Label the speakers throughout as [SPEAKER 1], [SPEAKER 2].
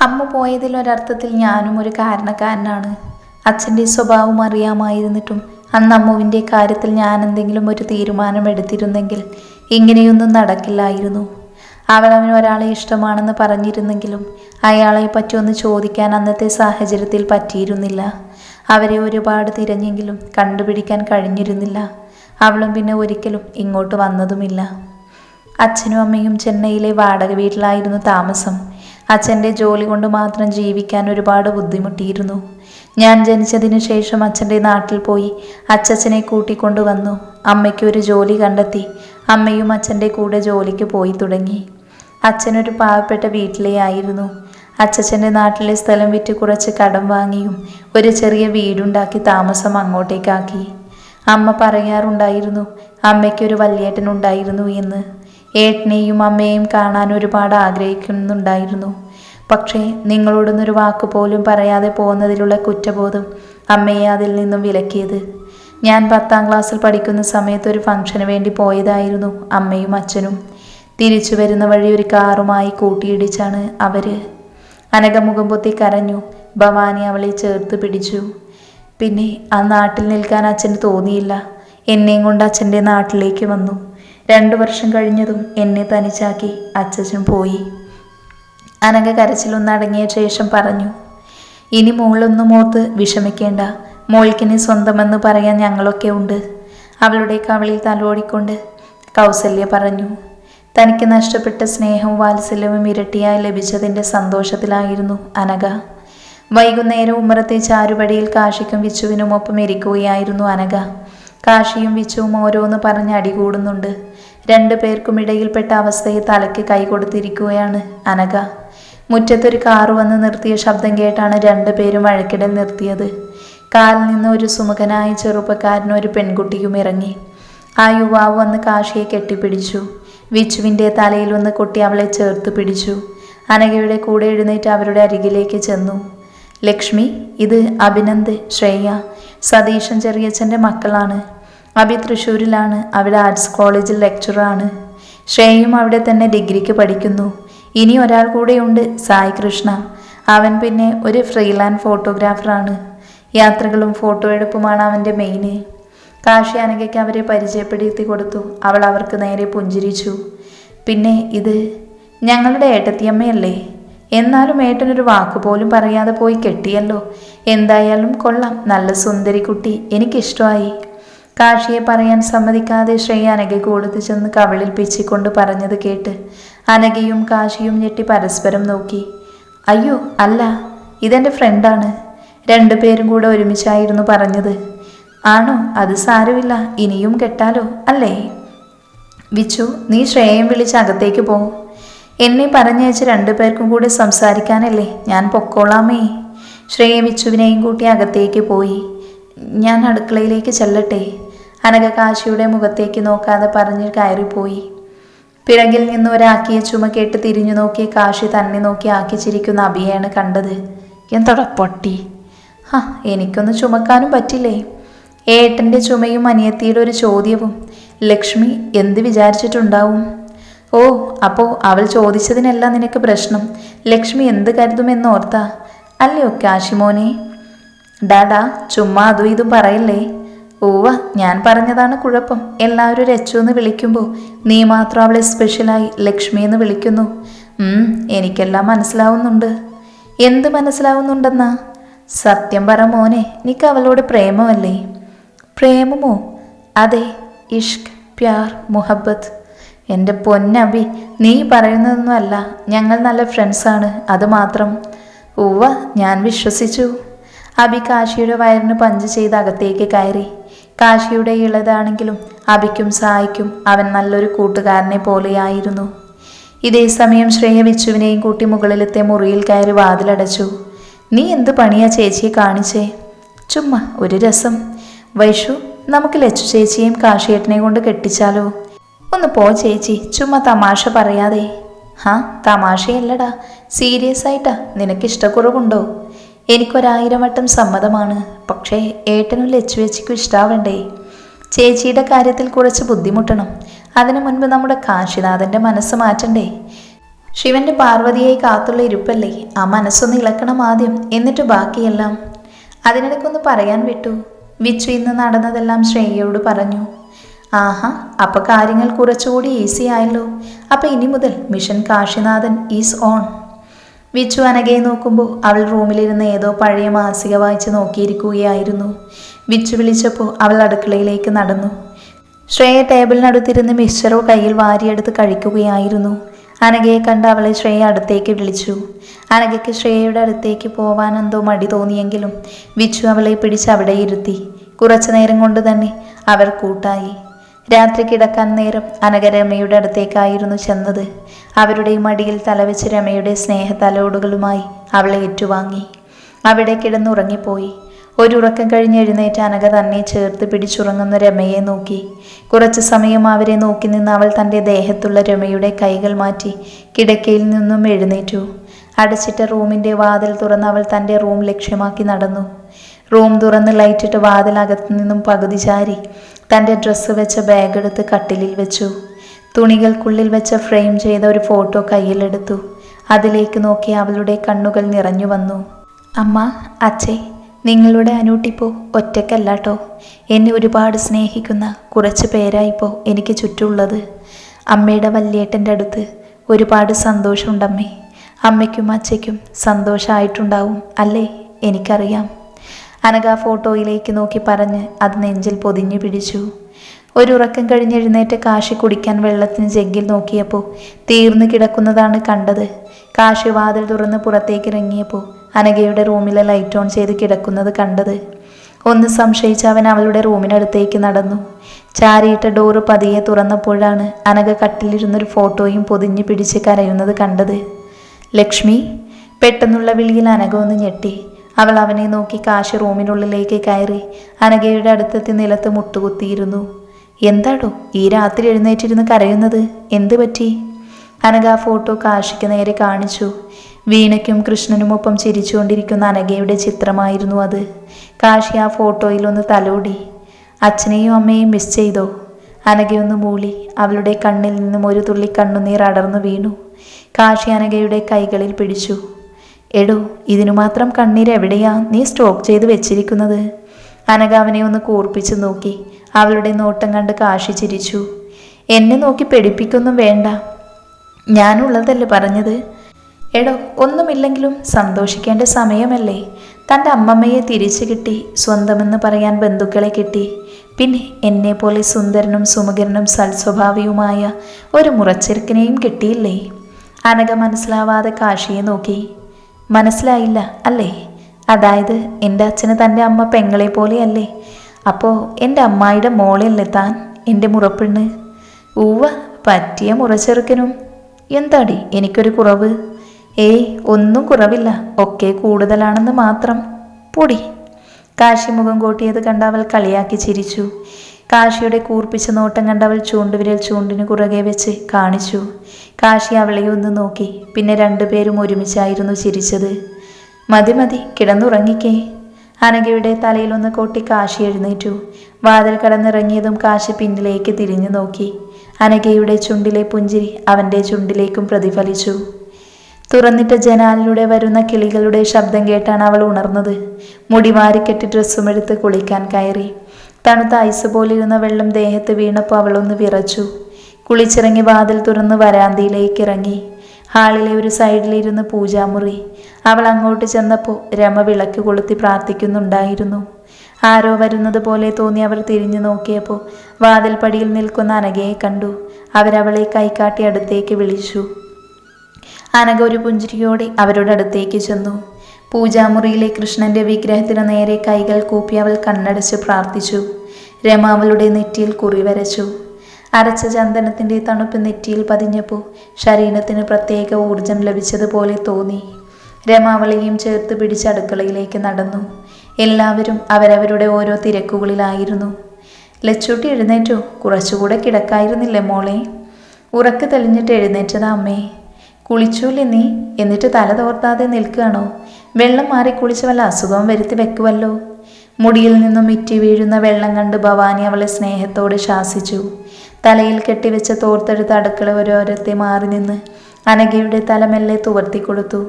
[SPEAKER 1] അമ്മ പോയതിൽ ഒരർത്ഥത്തിൽ ഞാനും ഒരു കാരണക്കാരനാണ്. അച്ഛന്റെ സ്വഭാവം അറിയാമായിരുന്നിട്ടും അന്ന് അമ്മുവിന്റെ കാര്യത്തിൽ ഞാൻ എന്തെങ്കിലും ഒരു തീരുമാനം എടുത്തിരുന്നെങ്കിൽ ഇങ്ങനെയൊന്നും നടക്കില്ലായിരുന്നു. അവൾ അവന് ഒരാളെ ഇഷ്ടമാണെന്ന് പറഞ്ഞിരുന്നെങ്കിലും അയാളെ പറ്റിയൊന്ന് ചോദിക്കാൻ അന്നത്തെ സാഹചര്യത്തിൽ പറ്റിയിരുന്നില്ല. അവരെ ഒരുപാട് തിരഞ്ഞെങ്കിലും കണ്ടുപിടിക്കാൻ കഴിഞ്ഞിരുന്നില്ല. അവളും പിന്നെ ഒരിക്കലും ഇങ്ങോട്ട് വന്നതുമില്ല. അച്ഛനും അമ്മയും ചെന്നൈയിലെ വാടക വീട്ടിലായിരുന്നു താമസം. അച്ഛന്റെ ജോലി കൊണ്ട് മാത്രം ജീവിക്കാൻ ഒരുപാട് ബുദ്ധിമുട്ടിയിരുന്നു. ഞാൻ ജനിച്ചതിന് ശേഷം അച്ഛന്റെ നാട്ടിൽ പോയി അച്ഛച്ചനെ കൂട്ടിക്കൊണ്ടുവന്നു അമ്മയ്ക്ക് ഒരു ജോലി കണ്ടെത്തി. അമ്മയും അച്ഛന്റെ കൂടെ ജോലിക്ക് പോയി തുടങ്ങി. അച്ഛനൊരു പാവപ്പെട്ട വീട്ടിലേ ആയിരുന്നു. അച്ചച്ചന്റെ നാട്ടിലെ സ്ഥലം വിറ്റ് കുറച്ച് കടം വാങ്ങിയും ഒരു ചെറിയ വീടുണ്ടാക്കി താമസം അങ്ങോട്ടേക്കാക്കി. അമ്മ പറയാറുണ്ടായിരുന്നു അമ്മയ്ക്കൊരു വല്യേട്ടനുണ്ടായിരുന്നു എന്ന്. ഏട്ടനെയും അമ്മയെയും കാണാൻ ഒരുപാട് ആഗ്രഹിക്കുന്നുണ്ടായിരുന്നു. പക്ഷേ നിങ്ങളോടൊന്നൊരു വാക്ക് പോലും പറയാതെ പോകുന്നതിലുള്ള കുറ്റബോധം അമ്മയെ അതിൽ നിന്നും വിലക്കിയത്. ഞാൻ പത്താം ക്ലാസ്സിൽ പഠിക്കുന്ന സമയത്ത് ഒരു ഫംഗ്ഷന് വേണ്ടി പോയതായിരുന്നു അമ്മയും അച്ഛനും. തിരിച്ചു വരുന്ന വഴി ഒരു കാറുമായി കൂട്ടിയിടിച്ചാണ് അവർ. അനകമുഖം പൊത്തി കരഞ്ഞു. ഭവാനി അവളെ ചേർത്ത് പിടിച്ചു. പിന്നെ ആ നാട്ടിൽ നിൽക്കാൻ അച്ഛന് തോന്നിയില്ല. എന്നെയും കൊണ്ട് അച്ഛന്റെ നാട്ടിലേക്ക് വന്നു. രണ്ടു വർഷം കഴിഞ്ഞതും എന്നെ തനിച്ചാക്കി അച്ഛൻ പോയി. അനഘ കരച്ചിലൊന്നടങ്ങിയ ശേഷം പറഞ്ഞു ഇനി മോളൊന്നും ഓർത്ത് വിഷമിക്കേണ്ട. മോൾക്കിനെ സ്വന്തമെന്ന് പറയാൻ ഞങ്ങളൊക്കെ ഉണ്ട്. അവളുടെ കവളിൽ തലോടിക്കൊണ്ട് കൗസല്യ പറഞ്ഞു തനിക്ക് നഷ്ടപ്പെട്ട സ്നേഹവും വാത്സല്യവും ഇരട്ടിയായി ലഭിച്ചതിന്റെ സന്തോഷത്തിലായിരുന്നു അനഘ. വൈകുന്നേരം ഉമ്മറത്തെ ചാരുപടിയിൽ കാശിക്കും വിച്ചുവിനുമൊപ്പം ഇരിക്കുകയായിരുന്നു അനഘ. കാശിയും വിച്ചുവും ഓരോന്ന് പറഞ്ഞ് അടികൂടുന്നുണ്ട് രണ്ടു പേർക്കും ഇടയിൽപ്പെട്ട അവസ്ഥയെ തലയ്ക്ക് കൈ കൊടുത്തിരിക്കുകയാണ് അനഘ. മുറ്റത്തൊരു കാറ് വന്ന് നിർത്തിയ ശബ്ദം കേട്ടാണ് രണ്ടുപേരും വഴക്കിടൽ നിർത്തിയത്. കാലിൽ നിന്ന് ഒരു സുമുഖനായ ചെറുപ്പക്കാരനും ഒരു പെൺകുട്ടിയും ഇറങ്ങി. ആ യുവാവ് വന്ന് കാശിയെ കെട്ടിപ്പിടിച്ചു. വിച്ചുവിന്റെ തലയിൽ വന്ന് കുട്ടി അവളെ ചേർത്ത് പിടിച്ചു. അനഘയുടെ കൂടെ എഴുന്നേറ്റ് അവരുടെ അരികിലേക്ക് ചെന്നു. ലക്ഷ്മി ഇത് അഭിനന്ദ് ശ്രേയ സതീശൻ ചെറിയച്ഛന്റെ മക്കളാണ്. അഭി തൃശ്ശൂരിലാണ് അവിടെ ആർട്സ് കോളേജിൽ ലെക്ചറാണ്. ശ്രേയയും അവിടെ തന്നെ ഡിഗ്രിക്ക് പഠിക്കുന്നു. ഇനി ഒരാൾ കൂടെയുണ്ട് സായി കൃഷ്ണ. അവൻ പിന്നെ ഒരു ഫ്രീലാൻഡ് ഫോട്ടോഗ്രാഫറാണ്. യാത്രകളും ഫോട്ടോ എടുപ്പുമാണ് അവന്റെ മെയിന് കാശി അനകയ്ക്ക് അവരെ പരിചയപ്പെടുത്തി കൊടുത്തു. അവൾ അവർക്ക് നേരെ പുഞ്ചിരിച്ചു. പിന്നെ ഇത് ഞങ്ങളുടെ ഏട്ടത്തിയമ്മയല്ലേ? എന്നാലും ഏട്ടനൊരു വാക്കുപോലും പറയാതെ പോയി കെട്ടിയല്ലോ. എന്തായാലും കൊള്ളാം നല്ല സുന്ദരി കുട്ടി എനിക്കിഷ്ടമായി. കാഷിയെ പറയാൻ സമ്മതിക്കാതെ ശ്രേയ അനഘയ്ക്ക് കൊടുത്തു ചെന്ന് കവിളിൽ പിച്ചിക്കൊണ്ട് പറഞ്ഞത് കേട്ട് അനഘയും കാശിയും ഞെട്ടി പരസ്പരം നോക്കി. അയ്യോ അല്ല ഇതെന്റെ ഫ്രണ്ടാണ് രണ്ടുപേരും കൂടെ ഒരുമിച്ചായിരുന്നു പറഞ്ഞത്. ആണോ അത് സാരമില്ല ഇനിയും കെട്ടാലോ അല്ലേ? വിച്ചു നീ ശ്രേയം വിളിച്ച് അകത്തേക്ക് പോ. എന്നെ പറഞ്ഞയച്ച് രണ്ടുപേർക്കും കൂടി സംസാരിക്കാനല്ലേ? ഞാൻ പൊക്കോളാമേ. ശ്രേയ വിച്ചുവിനെയും കൂട്ടി അകത്തേക്ക് പോയി. ഞാൻ അടുക്കളയിലേക്ക് ചെല്ലട്ടെ. അനക കാശിയുടെ മുഖത്തേക്ക് നോക്കാതെ പറഞ്ഞ് കയറിപ്പോയി. പിറകിൽ നിന്ന് ഒരാക്കിയ ചുമ കേട്ട് തിരിഞ്ഞു നോക്കി കാശി തന്നെ നോക്കി ആക്കിച്ചിരിക്കുന്ന അഭിയാണ് കണ്ടത്. എന്തോടാ പൊട്ടി? ഹാ എനിക്കൊന്ന് ചുമക്കാനും പറ്റില്ലേ? ഏട്ടന്റെ ചുമയും അനിയത്തിയുടെ ഒരു ചോദ്യവും. ലക്ഷ്മി എന്ത് വിചാരിച്ചിട്ടുണ്ടാവും? ഓ അപ്പോൾ അവൾ ചോദിച്ചതിനല്ല നിനക്ക് പ്രശ്നം. ലക്ഷ്മി എന്ത് കരുതുമെന്ന് ഓർത്താ. അല്ലയോ കാശിമോനെ? ഡാഡാ ചുമ്മാ അതും ഇതും പറയല്ലേ? ഓവ ഞാൻ പറഞ്ഞതാണ് കുഴപ്പം. എല്ലാവരും രച്ചു എന്ന് വിളിക്കുമ്പോൾ നീ മാത്രം അവളെ സ്പെഷ്യലായി ലക്ഷ്മി എന്ന് വിളിക്കുന്നു. എനിക്കെല്ലാം മനസ്സിലാവുന്നുണ്ട്. എന്ത് മനസ്സിലാവുന്നുണ്ടെന്നാ? സത്യം പറ മോനെ നിനക്ക് അവളോട് പ്രേമമല്ലേ? പ്രേമമോ? അതെ ഇഷ്ക് പ്യാർ മുഹബത്ത് എന്റെ പൊന്നബി നീ പറയുന്നതൊന്നും അല്ല. ഞങ്ങൾ നല്ല ഫ്രണ്ട്സാണ് അതുമാത്രം ഉവ്വ ഞാൻ വിശ്വസിച്ചു. അബി കാശിയുടെ വയറിന് പഞ്ച് ചെയ്ത് അകത്തേക്ക് കയറി. കാശിയുടെ ഇളതാണെങ്കിലും അബിക്കും സായിക്കും അവൻ നല്ലൊരു കൂട്ടുകാരനെ പോലെയായിരുന്നു. ഇതേ സമയം ശ്രേയ വിച്ചുവിനെയും കൂട്ടി മുകളിലത്തെ മുറിയിൽ കയറി വാതിലടച്ചു. നീ എന്ത് പണിയാ ചേച്ചിയെ കാണിച്ചേ? ചുമ്മാ ഒരു രസം. വൈഷു നമുക്ക് ലച്ചു ചേച്ചിയെയും കാശിയേട്ടനെയും കൊണ്ട് കെട്ടിച്ചാലോ? ഒന്ന് പോ ചേച്ചി. ചുമ്മാ തമാശ പറയാതെ. ഹാ തമാശയല്ലടാ. സീരിയസ് ആയിട്ടാ. നിനക്ക് ഇഷ്ടക്കുറവുണ്ടോ? എനിക്കൊരായിരം വട്ടം സമ്മതമാണ്. പക്ഷേ ഏട്ടനും ലച്ചു ചേച്ചിക്കും ഇഷ്ടാവണ്ടേ? ചേച്ചിയുടെ കാര്യത്തിൽ കുറച്ച് ബുദ്ധിമുട്ടണം. അതിനു മുൻപ് നമ്മുടെ കാശിനാഥന്റെ മനസ്സ് മാറ്റണ്ടേ? ശിവന്റെ പാർവതിയായി കാത്തുള്ള ഇരുപ്പല്ലേ? ആ മനസ്സൊന്ന് ഇളക്കണം ആദ്യം. എന്നിട്ട് ബാക്കിയെല്ലാം. അതിനിടയ്ക്കൊന്ന് പറയാൻ വിട്ടു. വിച്ചു ഇന്ന് നടന്നതെല്ലാം ശ്രേയയോട് പറഞ്ഞു. ആഹാ അപ്പൊ കാര്യങ്ങൾ കുറച്ചുകൂടി ഈസി ആയല്ലോ. അപ്പോൾ ഇനി മുതൽ mission Kashinathan is on Vichu അനകയെ നോക്കുമ്പോൾ അവൾ റൂമിലിരുന്ന് ഏതോ പഴയ മാസിക വായിച്ച് നോക്കിയിരിക്കുകയായിരുന്നു. വിച്ചു വിളിച്ചപ്പോൾ അവൾ അടുക്കളയിലേക്ക് നടന്നു. ശ്രേയ ടേബിളിനടുത്തിരുന്ന് മിക്സറോ കയ്യിൽ വാരിയെടുത്ത് കഴിക്കുകയായിരുന്നു. അനഘയെ കണ്ട് അവളെ ശ്രേയ അടുത്തേക്ക് വിളിച്ചു. അനഘയ്ക്ക് ശ്രേയയുടെ അടുത്തേക്ക് പോവാൻ എന്തോ മടി തോന്നിയെങ്കിലും വിച്ചു അവളെ പിടിച്ച് അവിടെ ഇരുത്തി. കുറച്ചു നേരം കൊണ്ട് തന്നെ അവർ കൂട്ടായി. രാത്രി കിടക്കാൻ നേരം അനഘ രമയുടെ അടുത്തേക്കായിരുന്നു ചെന്നത്. അവരുടെ മടിയിൽ തലവെച്ച് രമയുടെ സ്നേഹതലോടുകളുമായി അവളെ ഏറ്റുവാങ്ങി. അവിടെ കിടന്നുറങ്ങിപ്പോയി. ഒരു ഉറക്കം കഴിഞ്ഞ് എഴുന്നേറ്റ് അനഘ തന്നെ ചേർത്ത് പിടിച്ചുറങ്ങുന്ന രമയെ നോക്കി. കുറച്ചു സമയം അവരെ നോക്കി നിന്ന് അവൾ തന്റെ ദേഹത്തുള്ള രമയുടെ കൈകൾ മാറ്റി കിടക്കയിൽ നിന്നും എഴുന്നേറ്റു. അടച്ചിട്ട റൂമിന്റെ വാതിൽ തുറന്ന് അവൾ തന്റെ റൂം ലക്ഷ്യമാക്കി നടന്നു. റൂം തുറന്ന് ലൈറ്റിട്ട് വാതിലകത്തു നിന്നും പകുതി ചാരി തന്റെ ഡ്രസ്സ് വെച്ച ബാഗ് എടുത്ത് കട്ടിലിൽ വെച്ചു. തുണികൾക്കുള്ളിൽ വെച്ച ഫ്രെയിം ചെയ്ത ഒരു ഫോട്ടോ കയ്യിലെടുത്തു അതിലേക്ക് നോക്കി അവളുടെ കണ്ണുകൾ നിറഞ്ഞു വന്നു. അമ്മ അച്ഛേ നിങ്ങളുടെ അനൂട്ടിപ്പോ ഒറ്റക്കല്ലാട്ടോ എന്നെ ഒരുപാട് സ്നേഹിക്കുന്ന കുറച്ച് പേരായിപ്പോ എനിക്ക് ചുറ്റുമുള്ളത്. അമ്മയുടെ വല്യേട്ടന്റെ അടുത്ത് ഒരുപാട് സന്തോഷമുണ്ടമ്മേ അമ്മയ്ക്കും അച്ഛയ്ക്കും സന്തോഷമായിട്ടുണ്ടാവും അല്ലേ? എനിക്കറിയാം. അനഘ ഫോട്ടോയിലേക്ക് നോക്കി പറഞ്ഞ് അത് നെഞ്ചിൽ പൊതിഞ്ഞു പിടിച്ചു. ഒരു ഉറക്കം കഴിഞ്ഞ് എഴുന്നേറ്റ് കാശി കുടിക്കാൻ വെള്ളത്തിന് ജഗ്ഗിൽ നോക്കിയപ്പോൾ തീർന്നു കിടക്കുന്നതാണ് കണ്ടത്. കാശി വാതിൽ തുറന്ന് പുറത്തേക്ക് ഇറങ്ങിയപ്പോൾ അനഘയുടെ റൂമിലെ ലൈറ്റ് ഓൺ ചെയ്ത് കിടക്കുന്നത് കണ്ടത്. ഒന്ന് സംശയിച്ച് അവൻ അവളുടെ റൂമിനടുത്തേക്ക് നടന്നു. ചാരിയിട്ട ഡോറ് പതിയെ തുറന്നപ്പോഴാണ് അനഘ കട്ടിലിരുന്നൊരു ഫോട്ടോയും പൊതിഞ്ഞു പിടിച്ച് കരയുന്നത് കണ്ടത്. ലക്ഷ്മി പെട്ടെന്നുള്ള വിളിയിൽ അനഘ ഒന്ന് ഞെട്ടി. അവൾ അവനെ നോക്കി കാശി റൂമിനുള്ളിലേക്ക് കയറി അനഘയുടെ അടുത്തെത്തി നിലത്ത് മുട്ടുകുത്തിയിരുന്നു. എന്താടോ ഈ രാത്രി എഴുന്നേറ്റിരുന്ന് കരയുന്നത്? എന്ത് പറ്റി? അനഘ ഫോട്ടോ കാശിക്ക് നേരെ കാണിച്ചു. വീണയ്ക്കും കൃഷ്ണനുമൊപ്പം ചിരിച്ചുകൊണ്ടിരിക്കുന്ന അനഘയുടെ ചിത്രമായിരുന്നു അത്. കാശി ആ ഫോട്ടോയിൽ ഒന്ന് തലോടി. അച്ഛനെയും അമ്മയെയും മിസ് ചെയ്തോ? അനഘയൊന്ന് മൂളി. അവളുടെ കണ്ണിൽ നിന്നും ഒരു തുള്ളി കണ്ണുനീർ അടർന്നു വീണു. കാശി അനഘയുടെ കൈകളിൽ പിടിച്ചു. എടോ ഇതിനു മാത്രം കണ്ണീര് എവിടെയാ നീ സ്റ്റോക്ക് ചെയ്ത് വെച്ചിരിക്കുന്നത്? അനഘ ഒന്ന് കൂർപ്പിച്ചു നോക്കി. അവളുടെ നോട്ടം കണ്ട് കാശി ചിരിച്ചു. എന്നെ നോക്കി പെടിപ്പിക്കൊന്നും വേണ്ട. ഞാനുള്ളതല്ലേ പറഞ്ഞത്? എടോ ഒന്നുമില്ലെങ്കിലും സന്തോഷിക്കേണ്ട സമയമല്ലേ? തന്റെ അമ്മമ്മയെ തിരിച്ചു കിട്ടി സ്വന്തമെന്ന് പറയാൻ ബന്ധുക്കളെ കിട്ടി. പിന്നെ എന്നെപ്പോലെ സുന്ദരനും സുമുഖരനും സൽസ്വഭാവിയുമായ ഒരു മുറച്ചെറുക്കനെയും കിട്ടിയില്ലേ? അനഘ മനസ്സിലാവാതെ കാശിയെ നോക്കി. മനസ്സിലായില്ല അല്ലേ? അതായത് എന്റെ അച്ഛന് തന്റെ അമ്മ പെങ്ങളെ പോലെയല്ലേ. അപ്പോൾ എന്റെ അമ്മായിയുടെ മോളെയല്ലേ താൻ എന്റെ മുറപ്പെണ്ണ്? ഉവ്വ പറ്റിയ മുറച്ചെറുക്കനും. എന്താടി എനിക്കൊരു കുറവ്? ഏയ് ഒന്നും കുറവില്ല. ഒക്കെ കൂടുതലാണെന്ന് മാത്രം. പൊടി. കാശിമുഖം കൂട്ടിയത് കണ്ട അവൾ കളിയാക്കി ചിരിച്ചു. കാശിയുടെ കൂർപ്പിച്ച നോട്ടം കണ്ടവൾ ചൂണ്ടുവിരൽ ചൂണ്ടിന് കുറുകെ വെച്ച് കാണിച്ചു. കാശി അവളെ ഒന്ന് നോക്കി. പിന്നെ രണ്ടുപേരും ഒരുമിച്ചായിരുന്നു ചിരിച്ചത്. മതി മതി കിടന്നുറങ്ങിക്കേ. അനഘയുടെ തലയിലൊന്ന് കൊട്ടി കാശി എഴുന്നേറ്റു. വാതിൽ കടന്നിറങ്ങിയതും കാശി പിന്നിലേക്ക് തിരിഞ്ഞു നോക്കി. അനഘയുടെ ചുണ്ടിലെ പുഞ്ചിരി അവന്റെ ചുണ്ടിലേക്കും പ്രതിഫലിച്ചു. തുറന്നിട്ട ജനാലിലൂടെ വരുന്ന കിളികളുടെ ശബ്ദം കേട്ടാണ് അവൾ ഉണർന്നത്. മുടി വാരിക്കെട്ടി ഡ്രസ്സും എടുത്ത് കുളിക്കാൻ കയറി. തണുത്ത ഐസ് പോലിരുന്ന വെള്ളം ദേഹത്ത് വീണപ്പോൾ അവളൊന്ന് വിറച്ചു. കുളിച്ചിറങ്ങി വാതിൽ തുറന്ന് വരാന്തിയിലേക്ക് ഇറങ്ങി. ഹാളിലെ ഒരു സൈഡിലിരുന്ന് പൂജാമുറി. അവൾ അങ്ങോട്ട് ചെന്നപ്പോൾ രമ വിളക്ക് കൊളുത്തി പ്രാർത്ഥിക്കുന്നുണ്ടായിരുന്നു. ആരോ വരുന്നത് പോലെ തോന്നി അവർ തിരിഞ്ഞു നോക്കിയപ്പോൾ വാതിൽപ്പടിയിൽ നിൽക്കുന്ന അനഘയെ കണ്ടു. അവരവളെ കൈക്കാട്ടി അടുത്തേക്ക് വിളിച്ചു. അനഘ ഒരു പുഞ്ചിരിയോടെ അവരുടെ അടുത്തേക്ക് ചെന്നു. പൂജാമുറിയിലെ കൃഷ്ണന്റെ വിഗ്രഹത്തിന് നേരെ കൈകൾ കൂപ്പി അവൾ കണ്ണടച്ച് പ്രാർത്ഥിച്ചു. രമ അവളുടെ നെറ്റിയിൽ കുറിവരച്ചു അരച്ച ചന്ദനത്തിന്റെ തണുപ്പ് നെറ്റിയിൽ പതിഞ്ഞപ്പോൾ ശരീരത്തിന് പ്രത്യേക ഊർജം ലഭിച്ചതുപോലെ തോന്നി. രമ അവളെയും ചേർത്ത് പിടിച്ച് അടുക്കളയിലേക്ക് നടന്നു. എല്ലാവരും അവരവരുടെ ഓരോ തിരക്കുകളിലായിരുന്നു. ലച്ചൂട്ടി എഴുന്നേറ്റോ? കുറച്ചുകൂടെ കിടക്കായിരുന്നില്ലേ മോളെ ഉറക്ക് തെളിഞ്ഞിട്ട് എഴുന്നേറ്റതാ അമ്മേ. കുളിച്ചൂല്ലേ നീ? എന്നിട്ട് തല തോർത്താതെ നിൽക്കുകയാണോ? വെള്ളം മാറി കുളിച്ച് വല്ല അസുഖവും വരുത്തി വെക്കുമല്ലോ മുടിയിൽ നിന്നും ഇറ്റി വീഴുന്ന വെള്ളം കണ്ട് ഭവാനി അവളെ സ്നേഹത്തോടെ ശാസിച്ചു. തലയിൽ കെട്ടിവെച്ച തോർത്തെടുത്ത അടുക്കള ഓരോരത്തെ മാറി നിന്ന് അനഘയുടെ തലമെല്ലെ തുവർത്തി കൊടുത്തു.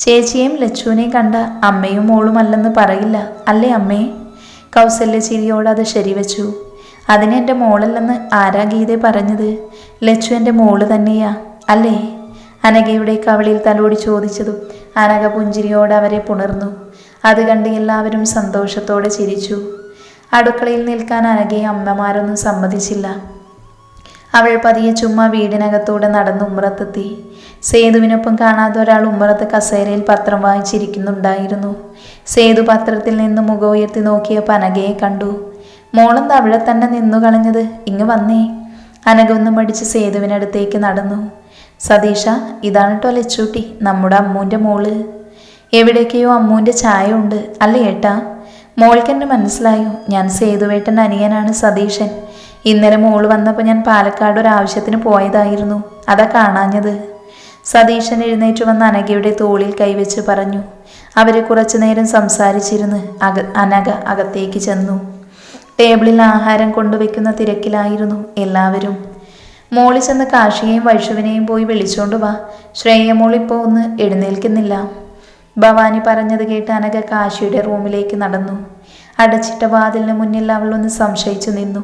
[SPEAKER 1] ചേച്ചിയെയും ലച്ചുവിനെയും കണ്ട അമ്മയും മോളും അല്ലെന്ന് പറയില്ല അല്ലേ അമ്മേ? കൗസല്യ ചിരിയോട് അത് ശരിവെച്ചു. അതിനെ എന്റെ മോളല്ലെന്ന് ആരാ ഗീതെ പറഞ്ഞത്? ലച്ചു എന്റെ മോൾ തന്നെയാ അല്ലേ? അനഘയുടെ കവളിൽ തലോടി ചോദിച്ചതും അനഘ പുഞ്ചിരിയോട് അവരെ പുണർന്നു. അത് കണ്ട് എല്ലാവരും സന്തോഷത്തോടെ ചിരിച്ചു. അടുക്കളയിൽ നിൽക്കാൻ അനഘയെ അമ്മമാരൊന്നും സമ്മതിച്ചില്ല. അവൾ പതിയെ ചുമ്മാ വീടിനകത്തൂടെ നടന്ന് ഉമ്മറത്തെത്തി. സേതുവിനൊപ്പം കാണാതെ ഒരാൾ ഉമ്മറത്ത് കസേരയിൽ പത്രം വായിച്ചിരിക്കുന്നുണ്ടായിരുന്നു. സേതു പത്രത്തിൽ നിന്ന് മുഖം ഉയർത്തി നോക്കിയ പനകയെ കണ്ടു. മോളെന്താ അവിടെ തന്നെ നിന്നു കളഞ്ഞത് ഇങ്ങ് വന്നേ. അനഗ ഒന്ന് മടിച്ച് സേതുവിനടുത്തേക്ക് നടന്നു. സതീഷ ഇതാണ് കേട്ടോ ലച്ചൂട്ടി നമ്മുടെ അമ്മൂന്റെ മോൾ. എവിടേക്കെയോ അമ്മൂന്റെ ചായ ഉണ്ട് അല്ലേ ഏട്ടാ? മോൾക്ക് എന്നെ മനസ്സിലായോ ഞാൻ സേതുവേട്ടന്റെ അനിയനാണ് സതീശൻ. ഇന്നലെ മോൾ വന്നപ്പോൾ ഞാൻ പാലക്കാട് ഒരു ആവശ്യത്തിന് പോയതായിരുന്നു അതാ കാണാഞ്ഞത്. സതീശൻ എഴുന്നേറ്റ് വന്ന് അനഘയുടെ തോളിൽ കൈവച്ച് പറഞ്ഞു അവരെ കുറച്ചു നേരം സംസാരിച്ചിരുന്ന് അക അനഘ അകത്തേക്ക് ചെന്നു. ടേബിളിൽ ആഹാരം കൊണ്ടുവയ്ക്കുന്ന തിരക്കിലായിരുന്നു എല്ലാവരും. മോളി ചെന്ന് കാശിയെയും വൈഷുവിനെയും പോയി വിളിച്ചോണ്ട് വാ. ശ്രേയ മോളിപ്പോൾ ഒന്ന് എഴുന്നേൽക്കുന്നില്ല. ഭവാനി പറഞ്ഞത് കേട്ട് അനഘ കാശിയുടെ റൂമിലേക്ക് നടന്നു. അടച്ചിട്ട വാതിലിന് മുന്നിൽ അവൾ ഒന്ന് സംശയിച്ചു നിന്നു.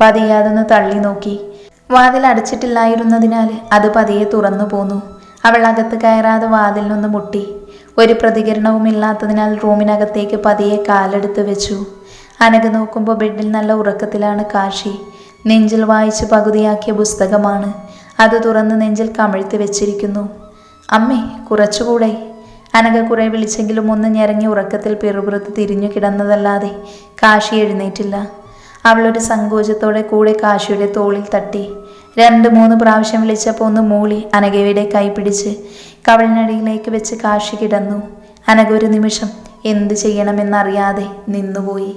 [SPEAKER 1] പതിയാതൊന്ന് തള്ളി നോക്കി. വാതിൽ അടച്ചിട്ടില്ലായിരുന്നതിനാൽ അത് പതിയെ തുറന്നു പോന്നു. അവൾ അകത്ത് കയറാതെ വാതിലിനൊന്ന് മുട്ടി. ഒരു പ്രതികരണവും ഇല്ലാത്തതിനാൽ റൂമിനകത്തേക്ക് പതിയെ കാലെടുത്ത് വെച്ചു. അനഘ നോക്കുമ്പോൾ ബെഡിൽ നല്ല ഉറക്കത്തിലാണ് കാശി. നെഞ്ചിൽ വായിച്ച് പകുതിയാക്കിയ പുസ്തകമാണ്. അത് തുറന്ന് നെഞ്ചിൽ കമിഴ്ത്തി വെച്ചിരിക്കുന്നു. അമ്മേ കുറച്ചുകൂടെ. അനഘ കുറെ വിളിച്ചെങ്കിലും ഒന്ന് ഞെരങ്ങി ഉറക്കത്തിൽ പിറുപുറത്ത് തിരിഞ്ഞു കിടന്നതല്ലാതെ കാശി എഴുന്നേറ്റില്ല. അവളൊരു സങ്കോചത്തോടെ കൂടെ കാശിയുടെ തോളിൽ തട്ടി. രണ്ട് മൂന്ന് പ്രാവശ്യം വിളിച്ചപ്പോൾ ഒന്ന് മൂളി അനഘയുടെ കൈ പിടിച്ച് കവളിനടിയിലേക്ക് വെച്ച് കാശി കിടന്നു. അനഘ ഒരു നിമിഷം എന്തു ചെയ്യണമെന്നറിയാതെ നിന്നുപോയി.